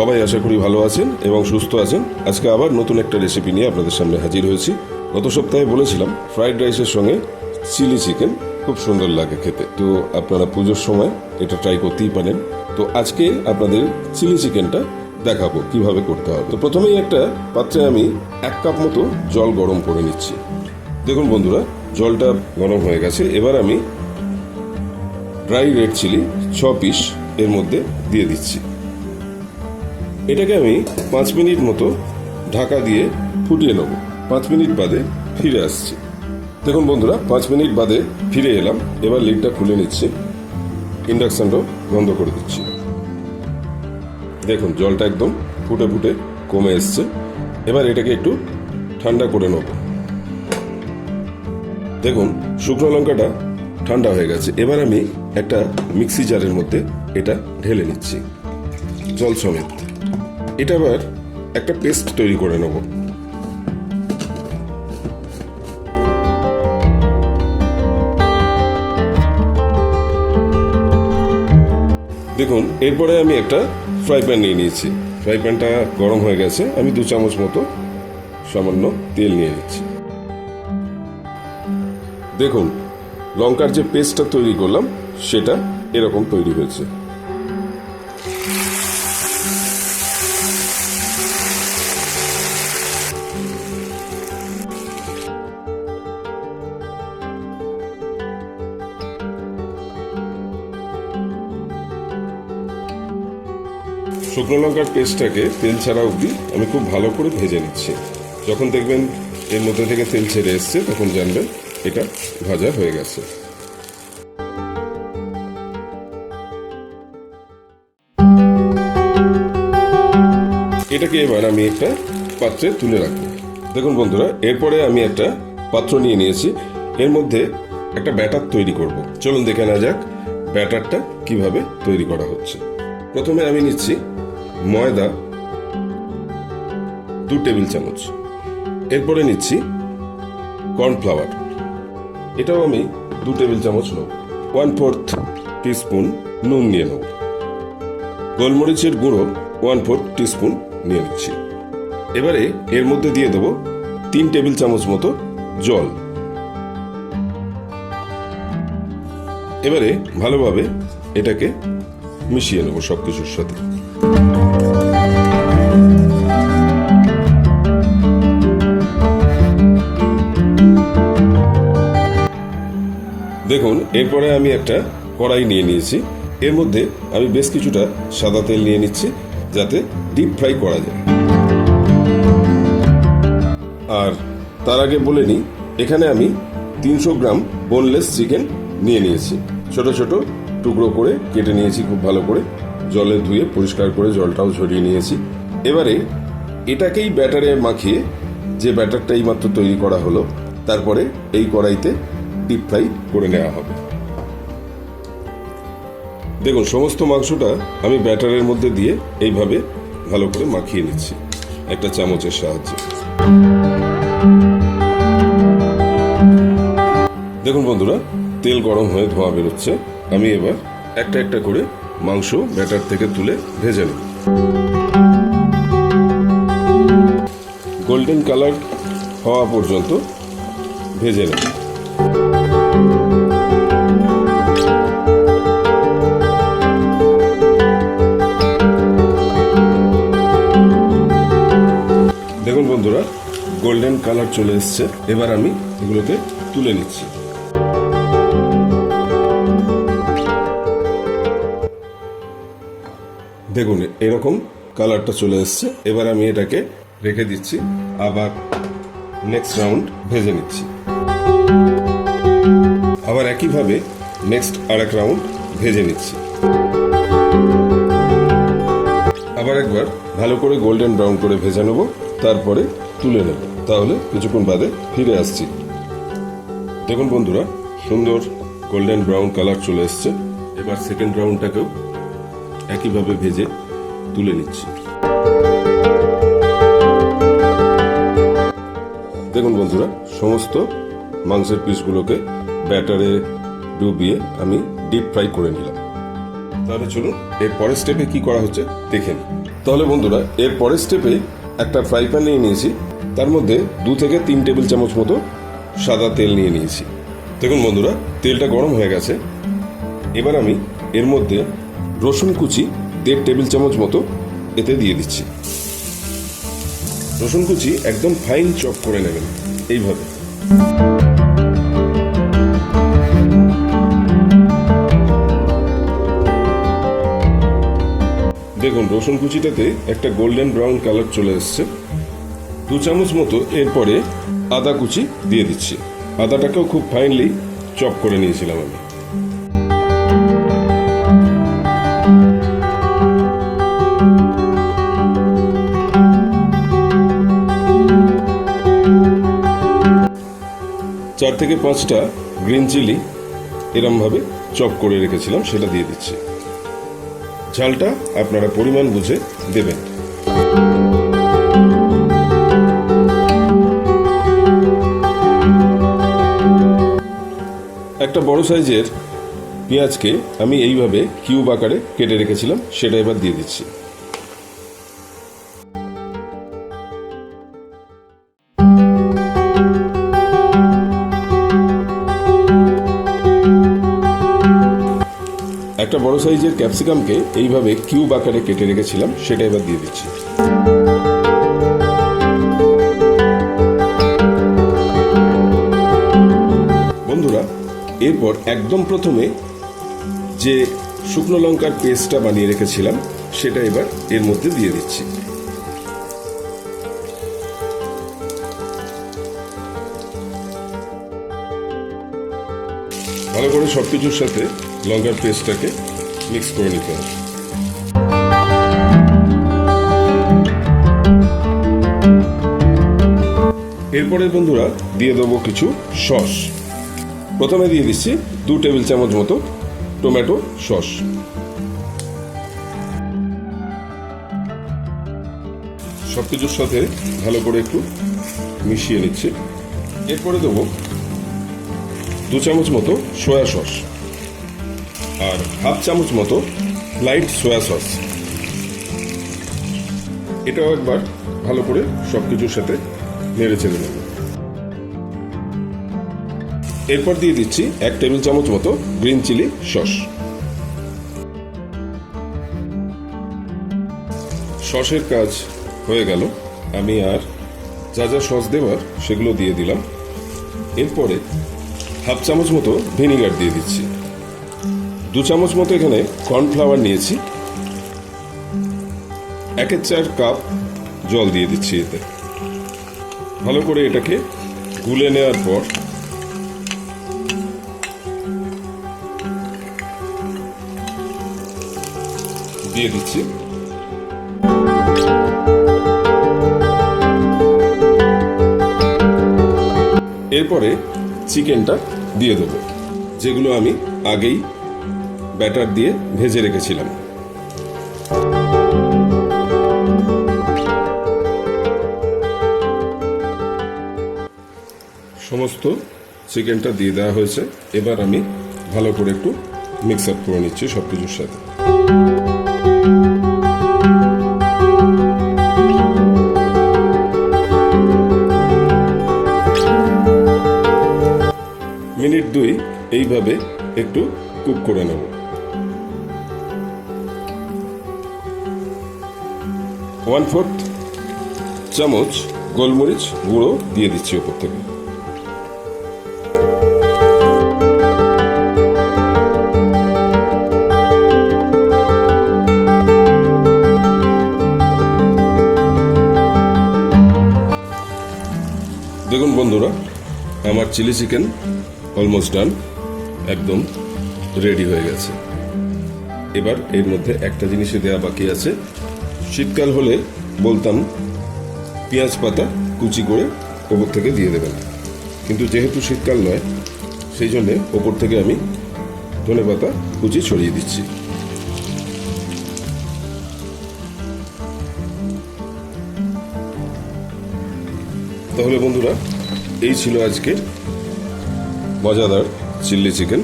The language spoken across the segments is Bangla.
সবাই আশা করি ভালো আছেন এবং সুস্থ আছেন। আজকে আবার নতুন একটা রেসিপি নিয়ে আপনাদের সামনে হাজির হয়েছি। গত সপ্তাহে বলেছিলাম ফ্রাইড রাইসের সঙ্গে চিলি চিকেন খুব সুন্দর লাগে খেতে। তো আপনারা পুজোর সময় এটা ট্রাই করতেই পারেন। তো আজকে আপনাদের চিলি চিকেনটা দেখাবো, কীভাবে করতে হবে। তো প্রথমেই একটা পাত্রে আমি এক কাপ মতো জল গরম করে নিচ্ছি। দেখুন বন্ধুরা, জলটা গরম হয়ে গেছে। এবার আমি ড্রাই রেড চিলি ছ পিস এর মধ্যে দিয়ে দিচ্ছি। এটাকে আমি পাঁচ মিনিট মতো ঢাকা দিয়ে ফুটিয়ে নেব। পাঁচ মিনিট বাদে ফিরে আসছি। দেখুন বন্ধুরা, পাঁচ মিনিট বাদে ফিরে এলাম। এবার লিডটা খুলে নিচ্ছি। ইন্ডাকশনটাও বন্ধ করে দিচ্ছি। দেখুন, জলটা একদম ফুটে ফুটে কমে এসছে। এবার এটাকে একটু ঠান্ডা করে নেব। দেখুন, শুকনো লঙ্কাটা ঠান্ডা হয়ে গেছে। এবার আমি একটা মিক্সি জারের মধ্যে এটা ঢেলে নিচ্ছি। জল সমেত। এটা আবার একটা পেস্ট তৈরি করে নেব। দেখুন, এরপরে আমি একটা ফ্রাই প্যান নিয়ে নিয়েছি। ফ্রাই প্যানটা গরম হয়ে গেছে, আমি দু চামচ মতো সামান্য তেল নিয়ে নিচ্ছি। দেখুন, লঙ্কার যে পেস্টটা তৈরি করলাম, সেটা এরকম তৈরি হয়েছে। শুকনো লঙ্কার পেস্টটাকে তেল ছাড়া অবধি আমি খুব ভালো করে ভেজে নিচ্ছি। যখন দেখবেন এর মধ্যে থেকে তেল ছেড়ে এসছে, তখন জানবেন এটা ভাজা হয়ে গেছে। এটাকে এবার আমি একটা পাত্রে তুলে রাখব। দেখুন বন্ধুরা, এরপরে আমি একটা পাত্র নিয়ে নিয়েছি। এর মধ্যে একটা ব্যাটার তৈরি করব। চলুন দেখে না যাক ব্যাটারটা কীভাবে তৈরি করা হচ্ছে। প্রথমে আমি নিচ্ছি ময়দা, দু টেবিল চামচ। এরপরে নিচ্ছি কর্নফ্লাওয়ার। এটাও আমি দু টেবিল চামচ নেব। ওয়ান ফোর্থ টিস্পুন নুন নিয়ে নেব। গোলমরিচের গুঁড়ো ওয়ান ফোর্থ টিস্পুন নিয়ে নিচ্ছি। এবারে এর মধ্যে দিয়ে দেবো তিন টেবিল চামচ মতো জল। এবারে ভালোভাবে এটাকে মিশিয়ে নেব সব কিছুর সাথে। দেখুন, এরপরে আমি একটা কড়াই নিয়ে নিয়েছি। এর মধ্যে আমি বেশ কিছুটা সাদা তেল নিয়ে নিচ্ছি, যাতে ডিপ ফ্রাই করা যায়। আর তার আগে বলে নিই, এখানে আমি তিনশো গ্রাম বোনলেস চিকেন নিয়ে নিয়েছি। ছোট ছোট টুকরো করে কেটে নিয়েছি খুব ভালো করে। জলে ধুয়ে পরিষ্কার করে জলটাও ঝরিয়ে নিয়েছি। এবারে এটাকেই ব্যাটারে মাখিয়ে যে ব্যাটারটা এইমাত্র তৈরি করা হলো, তারপরে এই কড়াইতে ডিপ ফ্রাই করে নেওয়া হবে। দেখুন, সমস্ত মাংসটা আমি ব্যাটারের মধ্যে দিয়ে এইভাবে ভালো করে মাখিয়ে নিচ্ছি, একটা চামচের সাহায্যে। দেখুন বন্ধুরা, তেল গরম হয়ে ধোঁয়া বেরোচ্ছে। আমি এবার একটা একটা করে মাংস ব্যাটার থেকে তুলে ভেজে নেব। গোল্ডেন কালার হওয়া পর্যন্ত ভেজে নেব। দেখুন বন্ধুরা, গোল্ডেন কালার চলে এসছে। এবার আমি এগুলোকে তুলে নিচ্ছি। দেখুন, এরকম কালারটা চলে এসছে। এবার আমি এটাকে রেখে দিচ্ছি, আবার নেক্সট রাউন্ড ভেজে নিচ্ছি। আবার একইভাবে নেক্সট আরেক রাউন্ড ভেজে নিচ্ছি। আবার একবার ভালো করে গোল্ডেন ব্রাউন করে ভেজে নেব, তারপরে তুলে নেব। তাহলে কিছুক্ষণ বাদে ফিরে আসছি। দেখুন বন্ধুরা, সুন্দর গোল্ডেন ব্রাউন কালার চলে এসছে। এবার সেকেন্ড রাউন্ডটাকেও একইভাবে ভেজে তুলে নিচ্ছি। দেখুন বন্ধুরা, সমস্ত মাংসের পিসগুলোকে ব্যাটারে ডুবিয়ে আমি ডিপ ফ্রাই করে নিলাম। তাহলে চলুন, এর পরের স্টেপে কি করা হচ্ছে দেখেন তাহলে বন্ধুরা, এর পরের স্টেপে একটা ফ্রাই প্যান নিয়ে নিয়েছি। তার মধ্যে দু থেকে তিন টেবিল চামচ মতো সাদা তেল নিয়ে নিয়েছি। দেখুন বন্ধুরা, তেলটা গরম হয়ে গেছে। এবার আমি এর মধ্যে রসুন কুচি দেড় টেবিল চামচ মতো এতে দিয়ে দিচ্ছি। রসুন কুচি একদম ফাইন চপ করে নেবেন, এইভাবে। দেখুন, রসুন কুচিটাতে একটা গোল্ডেন ব্রাউন কালার চলে এসছে। দু চামচ মতো এরপরে আদা কুচি দিয়ে দিচ্ছি। আদাটাকেও খুব ফাইনলি চপ করে নিয়েছিলাম আমি। চার থেকে পাঁচটা গ্রিন চিলি এরমভাবে চপ করে রেখেছিলাম, সেটা দিয়ে দিচ্ছি। ঝালটা আপনারা পরিমাণ বুঝে দেবেন। একটা বড় সাইজের পেঁয়াজকে আমি এইভাবে কিউব আকারে কেটে রেখেছিলাম, সেটা এবার দিয়ে দিচ্ছি। সাইজের ক্যাপসিকামকে এইভাবে কিউব আকারে কেটে রেখেছিলাম, সেটা এবার দিয়ে দিচ্ছি। বন্ধুরা, এরপর একদম প্রথমে যে শুকনো লঙ্কার পেস্টটা বানিয়ে রেখেছিলাম, সেটা এবার এর মধ্যে দিয়ে দিচ্ছি। ভালো করে সবকিছুর সাথে লঙ্কার পেস্টটাকে মিক্স করে নিতে হবে বন্ধুরা দিয়ে দেবো কিছু সস। প্রথমে দিয়ে দিচ্ছি দু টেবিল চামচ মতো টমেটো সস। সবকিছুর সাথে ভালো করে একটু মিশিয়ে নিচ্ছি। এরপরে দেবো দু চামচ মতো সয়া সস। আর হাফ চামচ মতো লাইট সয়া সস। এটাও একবার ভালো করে সব কিছুর সাথে নেড়ে চেড়ে নেব। এরপর দিয়ে দিচ্ছি এক টেবিল চামচ মতো গ্রিন চিলি সস। সসের কাজ হয়ে গেল। আমি আর যা যা সস দেওয়ার সেগুলো দিয়ে দিলাম। এরপরে হাফ চামচ মতো ভিনিগার দিয়ে দিচ্ছি। দু চামচ মতো এখানে কর্নফ্লাওয়ার নিয়েছি। একের চার কাপ জল দিয়ে দিচ্ছি এতে। ভালো করে এটাকে গুলে নেওয়ার পর দিয়ে দিচ্ছি। এরপরে চিকেনটা দিয়ে দেবো, যেগুলো আমি আগেই ব্যাটার দিয়ে ভেজে রেখেছিলাম। সমস্ত চিকেনটা দিয়ে দেওয়া হয়েছে। এবার আমি ভালো করে একটু মিক্স আপ করে নিচ্ছি সব কিছুর সাথে। মিনিট দুই এইভাবে একটু কুক করে নেব। ওয়ান ফোর্থ চামচ গোলমরিচ গুঁড়ো দিয়ে দিচ্ছি ওপর থেকে। দেখুন বন্ধুরা, আমার চিলি চিকেন অলমোস্ট ডান একদম রেডি হয়ে গেছে। এবার এর মধ্যে একটা জিনিসে দেওয়া বাকি আছে শীতকাল হলে বলতাম পেঁয়াজ পাতা কুচি করে ওপর থেকে দিয়ে দেবেন। কিন্তু যেহেতু শীতকাল নয়, সেই জন্যে ওপর থেকে আমি ধনে পাতা কুচি ছড়িয়ে দিচ্ছি। তাহলে বন্ধুরা, এই ছিল আজকে মজাদার চিল্লি চিকেন।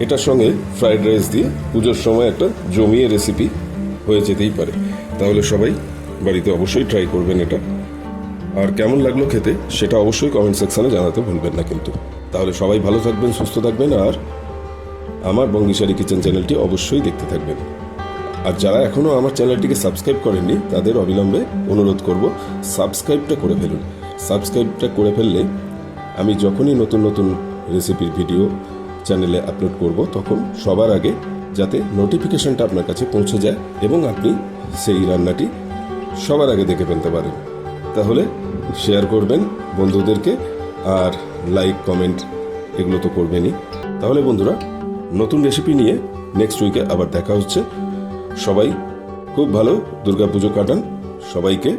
এটার সঙ্গে ফ্রাইড রাইস দিয়ে পুজোর সময় একটা জমিয়ে রেসিপি হয়ে যেতেই পারে। তাহলে সবাই বাড়িতে অবশ্যই ট্রাই করবেন এটা। আর কেমন লাগল খেতে সেটা অবশ্যই কমেন্ট সেকশনে জানাতে ভুলবেন না কিন্তু। তাহলে সবাই ভালো থাকবেন, সুস্থ থাকবেন আর আমার বঙ্গিশারি কিচেন চ্যানেলটি অবশ্যই দেখতে থাকবেন। আর যারা এখনও আমার চ্যানেলটিকে সাবস্ক্রাইব করেননি, তাদের অবিলম্বে অনুরোধ করব সাবস্ক্রাইবটা করে ফেলুন। সাবস্ক্রাইবটা করে ফেললে আমি যখনই নতুন নতুন রেসিপির ভিডিও চ্যানেলে আপলোড করব, তখন সবার আগে যাতে নোটিফিকেশনটা আপনার কাছে পৌঁছে যায় এবং আপনি সেই রান্নাটি সবার আগে দেখে ফেলতে পারেন। তাহলে শেয়ার করবেন বন্ধুদেরকে আর লাইক কমেন্ট এগুলো তো করবেনই। তাহলে বন্ধুরা, নতুন রেসিপি নিয়ে নেক্সট উইকে আবার দেখা হচ্ছে। সবাই খুব ভালো দুর্গাপুজো কাটান। সবাইকে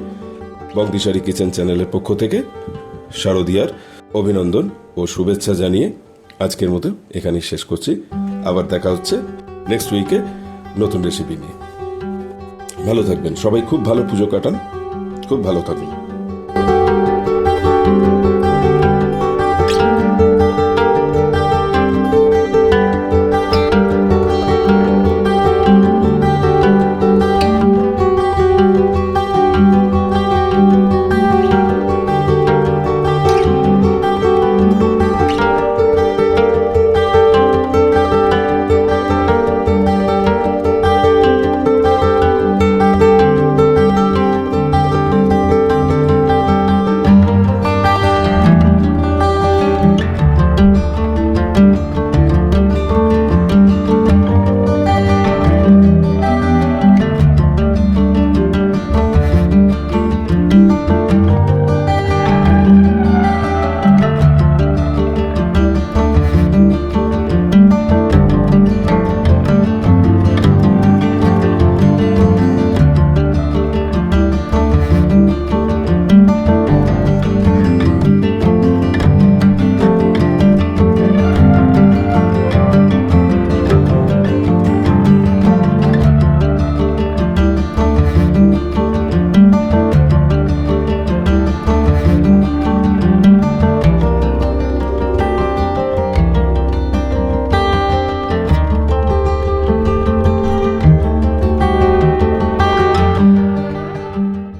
বংদিশারি কিচেন চ্যানেলের পক্ষ থেকে শারদিয়ার অভিনন্দন ও শুভেচ্ছা জানিয়ে আজকের মতো এখানেই শেষ করছি। আবার দেখা হচ্ছে নেক্সট উইকে নতুন রেসিপি নিয়ে। ভালো থাকবেন। সবাই খুব ভালো পুজো কাটান। খুব ভালো থাকুন